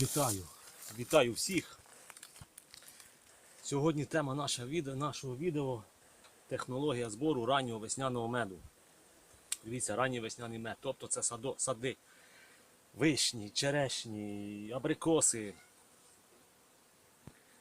Вітаю! Вітаю всіх! Сьогодні тема наша відео, нашого відео технологія збору раннього весняного меду. Дивіться, ранній весняний мед. Тобто це садо, сади, вишні, черешні, абрикоси,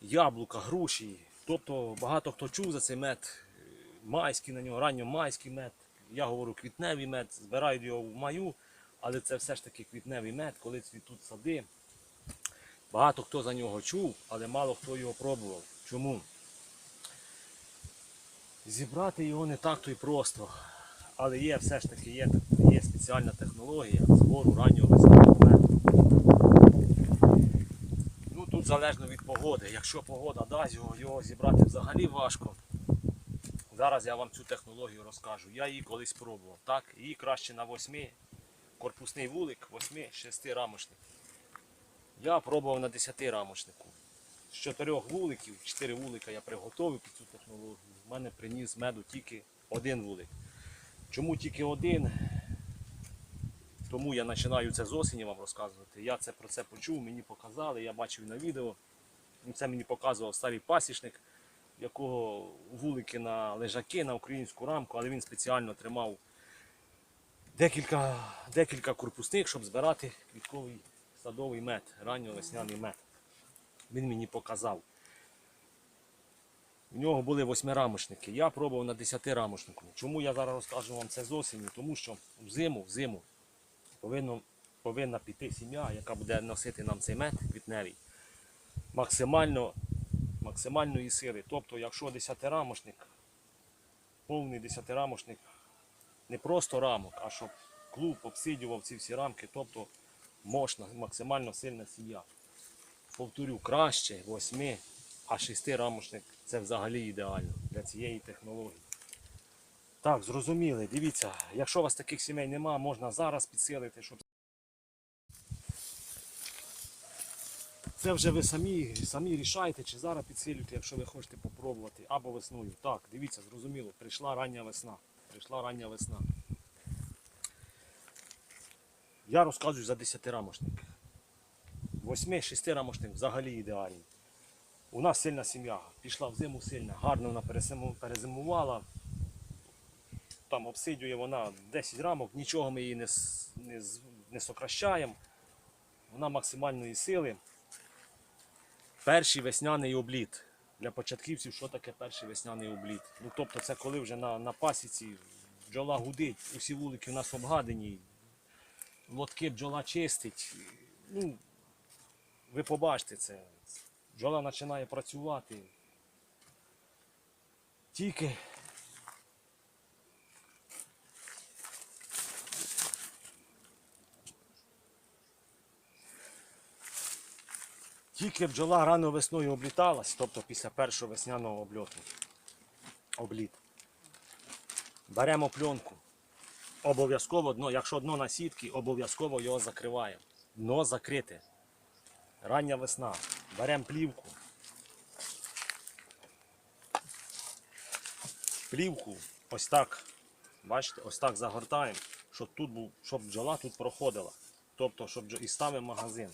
яблука, груші. Тобто багато хто чув за цей мед, майський на нього, ранньомайський мед. Я говорю квітневий мед, збирають його в маю, але це все ж таки квітневий мед, коли цвітуть сади. Багато хто за нього чув, але мало хто його пробував. Чому? Зібрати його не так то й просто. Але є все ж таки є, є спеціальна технологія збору раннього весняного. Ну тут залежно від погоди. Якщо погода дасть його, його зібрати взагалі важко. Зараз я вам цю технологію розкажу. Я її колись пробував. Так, її краще на 8 корпусний вулик, 8-6 рамочник. Я пробував на 10 рамочнику. З 4 вуликів, 4 вулика я приготовив під цю технологію. У мене приніс меду тільки один вулик. Чому тільки один? Тому я починаю це з осені вам розказувати. Я це про це почув, мені показали, я бачив на відео. Це мені показував старий пасічник, якого вулики на лежаки, на українську рамку, але він спеціально тримав декілька, декілька корпусних, щоб збирати квітковий садовий мед, ранньовесняний мед. Він мені показав. У нього були восьмирамочники. Я пробував на 10 рамочнику. Чому я зараз розкажу вам це з осені? Тому що взиму, взиму повинно, повинна піти сім'я, яка буде носити нам цей мед квітневий, максимально, максимальної сили. Тобто, якщо 10-рамочник, повний 10-рамочник, не просто рамок, а щоб клуб обсидював ці всі рамки, тобто мощна, максимально сильна сім'я. Повторю, краще 8, а 6 рамочник це взагалі ідеально для цієї технології. Так, зрозуміли, дивіться, якщо у вас таких сімей нема, можна зараз підсилити, щоб. Це вже ви самі, самі рішаєте, чи зараз підсилюєте, якщо ви хочете попробувати, або весною. Так, дивіться, зрозуміло, прийшла рання весна. Прийшла рання весна. Я розказую за 10 рамошник. 8-6 рамошник взагалі ідеальний. У нас сильна сім'я, пішла в зиму сильна, гарно вона перезимувала. Там обсидює вона 10 рамок, нічого ми її не, не, не сокращаємо. Вона максимальної сили. Перший весняний обліт. Для початківців, що таке перший весняний обліт? Ну, тобто це коли вже на, на пасіці бджола гудить, усі вулики у нас обгадені, лотки бджола чистить. Ну, ви побачите це. Бджола починає працювати. Тільки Тільки бджола рано весною обліталась, тобто після першого весняного обльоту. Обліт. Беремо пленку. Обов'язково дно, якщо дно на сітки, обов'язково його закриваємо. Дно закрите. Рання весна. Беремо плівку. Плівку ось так. Бачите, ось так загортаємо, щоб тут був, щоб бджола тут проходила. Тобто, щоб і ставимо магазин.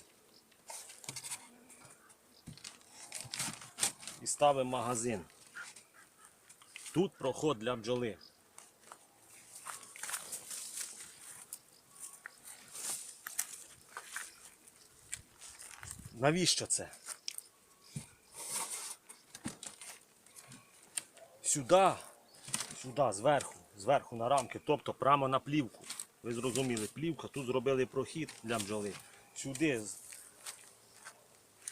І ставимо магазин. Тут проход для бджоли. Навіщо це? Сюди, сюди, зверху, зверху на рамки, тобто прямо на плівку. Ви зрозуміли, плівка, тут зробили прохід для бджоли. Сюди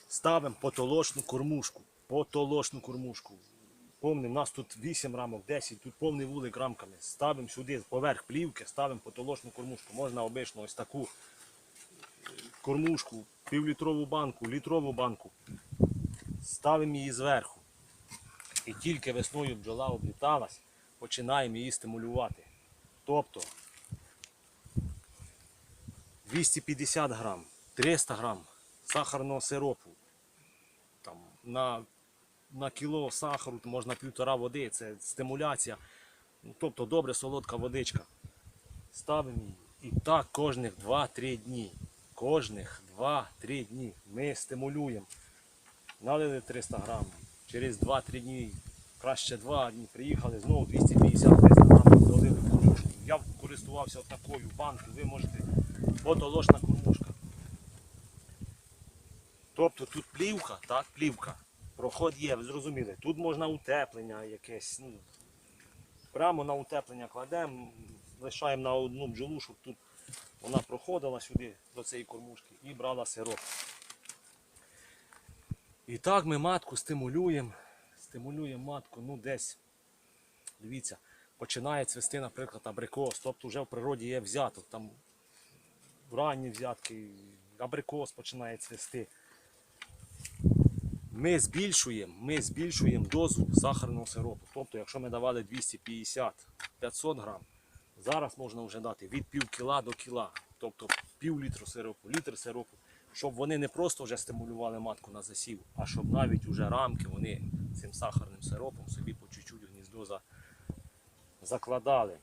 ставимо потолочну кормушку. Потолочну кормушку. Помним, у нас тут 8 рамок, 10, тут повний вулик рамками. Ставимо сюди поверх плівки, ставимо потолочну кормушку. Можна обично ось таку кормушку, півлітрову банку, літрову банку. Ставимо її зверху. І тільки весною бджола обліталась, починаємо її стимулювати. Тобто 250 грам, 300 грам сахарного сиропу. Там, на, на кіло сахару можна півтора води, це стимуляція. Ну, тобто добре солодка водичка. Ставимо її. І так кожних 2-3 дні. Кожних 2-3 дні ми стимулюємо. Налили 300 грам. Через 2-3 дні, краще 2 дні, приїхали знову 250-300 грам долили кормушку. Я користувався такою банкою, ви можете потоложна кормушка. Тобто тут плівка, так, плівка. Проход є, ви зрозуміли. Тут можна утеплення якесь. Ну, прямо на утеплення кладемо, лишаємо на одну бджолу, щоб тут вона проходила сюди до цієї кормушки і брала сироп. І так ми матку стимулюємо. Стимулюємо матку, ну десь. Дивіться, починає цвісти, наприклад, абрикос. Тобто вже в природі є взяток. Там ранні взятки, абрикос починає цвісти. Ми збільшуємо, ми збільшуємо дозу сахарного сиропу. Тобто, якщо ми давали 250-500 грам, зараз можна вже дати від пів кіла до кіла. Тобто пів літру сиропу, літр сиропу, щоб вони не просто вже стимулювали матку на засів, а щоб навіть уже рамки вони цим сахарним сиропом собі по чуть-чуть гніздо за... закладали.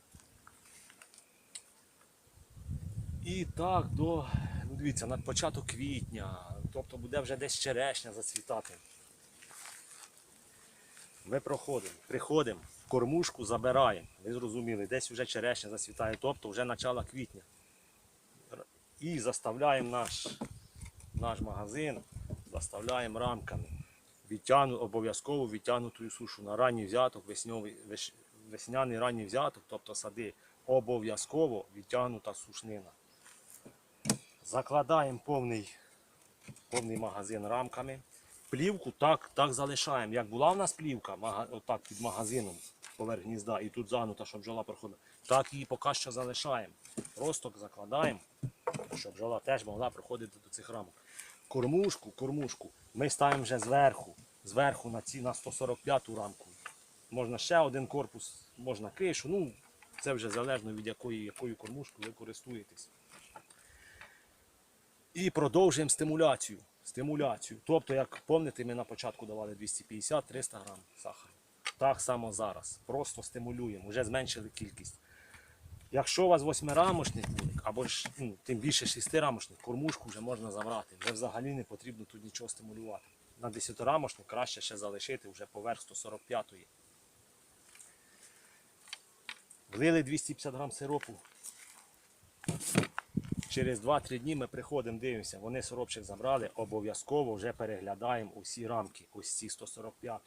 І так до, ну дивіться, на початок квітня, тобто буде вже десь черешня зацвітати. Ми проходимо, приходимо, кормушку забираємо. Ви зрозуміли, десь вже черешня зацвітає, тобто вже начало квітня. І заставляємо наш, наш магазин, заставляємо рамками. Відтягну, обов'язково відтягнутою сушу на ранній взяток, весньовий, весняний ранній взяток, тобто сади, обов'язково відтягнута сушнина. Закладаємо повний, повний магазин рамками. Плівку так, так залишаємо. Як була в нас плівка, отак під магазином поверх гнізда і тут загнута, щоб бджола проходила, так її поки що залишаємо. Просто закладаємо, щоб бджола теж могла проходити до цих рамок. Кормушку, кормушку ми ставимо вже зверху, зверху на, ці, на 145 рамку. Можна ще один корпус, можна кришу. Ну, це вже залежно від якої, якою кормушкою ви користуєтесь. І продовжуємо стимуляцію. Стимуляцію. Тобто, як пам'ятаєте, ми на початку давали 250-300 грам сахару. Так само зараз. Просто стимулюємо, вже зменшили кількість. Якщо у вас восьмирамочник вулик, або ж ну, тим більше шестирамочник, кормушку вже можна забрати. Вже взагалі не потрібно тут нічого стимулювати. На десятирамочник краще ще залишити вже поверх 145-ї. Влили 250 грам сиропу. Через 2-3 дні ми приходимо, дивимося, вони сиропчик забрали, обов'язково вже переглядаємо усі рамки, ось ці 145.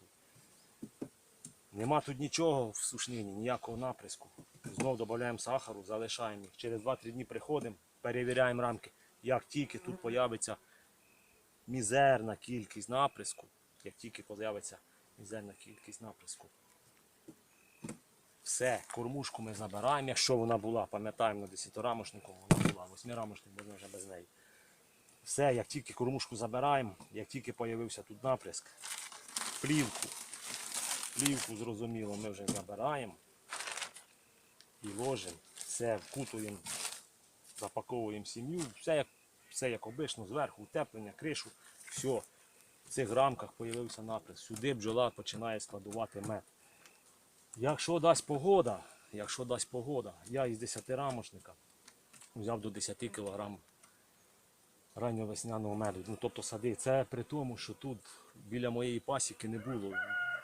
Нема тут нічого в сушнині, ніякого наприску. Знов додаємо сахару, залишаємо їх. Через 2-3 дні приходимо, перевіряємо рамки. Як тільки тут з'явиться мізерна кількість наприску, як тільки з'явиться мізерна кількість наприску, все, кормушку ми забираємо, якщо вона була, пам'ятаємо на 10-рамошнику, вона була, 8-рамошник можна вже без неї. Все, як тільки кормушку забираємо, як тільки з'явився тут наприск, плівку, плівку зрозуміло, ми вже забираємо і ложимо, все вкутуємо, запаковуємо сім'ю, все як, все як обично, зверху, утеплення, кришу, все. В цих рамках з'явився наприск. Сюди бджола починає складувати мед. Якщо дасть погода, якщо дасть погода, я із 10 рамошника взяв до 10 кг ранньовесняного меду. Ну, тобто сади. Це при тому, що тут біля моєї пасіки не було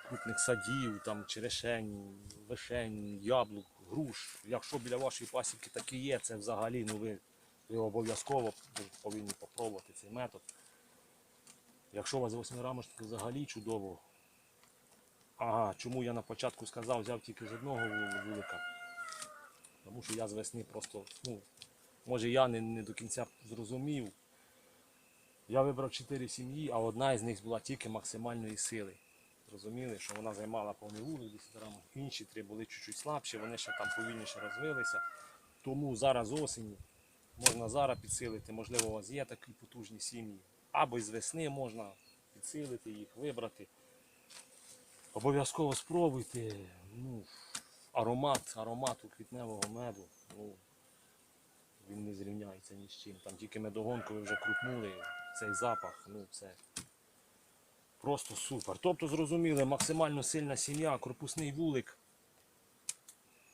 крупних садів, там черешень, вишень, яблук, груш. Якщо біля вашої пасіки такі є, це взагалі ну, ви, ви обов'язково повинні спробувати цей метод. Якщо у вас восьмирамочник взагалі чудово, Ага, чому я на початку сказав, взяв тільки з одного вулика. Тому що я з весни просто, ну, може я не, не до кінця зрозумів. Я вибрав 4 сім'ї, а одна із них була тільки максимальної сили. Зрозуміли, що вона займала повний вулик 10 рамок. Інші три були чуть-чуть слабші, вони ще там повільніше розвилися. Тому зараз осені можна зараз підсилити, можливо, у вас є такі потужні сім'ї. Або з весни можна підсилити їх, вибрати. Обов'язково спробуйте. Ну, аромат, аромат у квітневого меду. Ну, він не зрівняється ні з чим. Там тільки медогонку ви вже крутнули, цей запах, ну це просто супер. Тобто, зрозуміли, максимально сильна сім'я, корпусний вулик,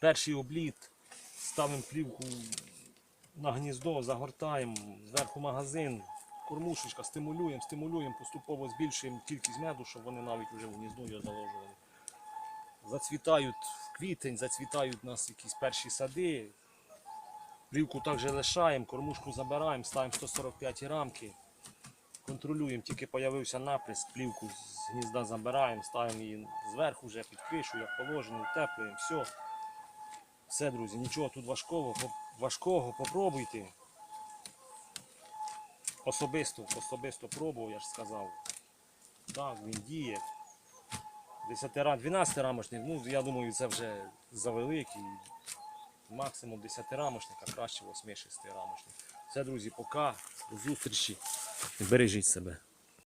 перший обліт, ставимо плівку на гніздо, загортаємо, зверху магазин, кормушечка, стимулюємо, стимулюємо, поступово збільшуємо кількість меду, щоб вони навіть вже в гніздо його заложували. Зацвітають в квітень, зацвітають у нас якісь перші сади. Плівку також лишаємо, кормушку забираємо, ставимо 145 рамки. Контролюємо, тільки появився наприск, плівку з гнізда забираємо, ставимо її зверху вже під кришу, як положено, утеплюємо, все. Все, друзі, нічого тут важкого, важкого, попробуйте. Особисто, особисто пробував, я ж сказав. Так, він діє. 10 рам, 12 рамочник, ну я думаю, це вже завеликий. Максимум 10 рамочник, а краще 8-6 рамочник. Все, друзі, пока. До зустрічі. Бережіть себе.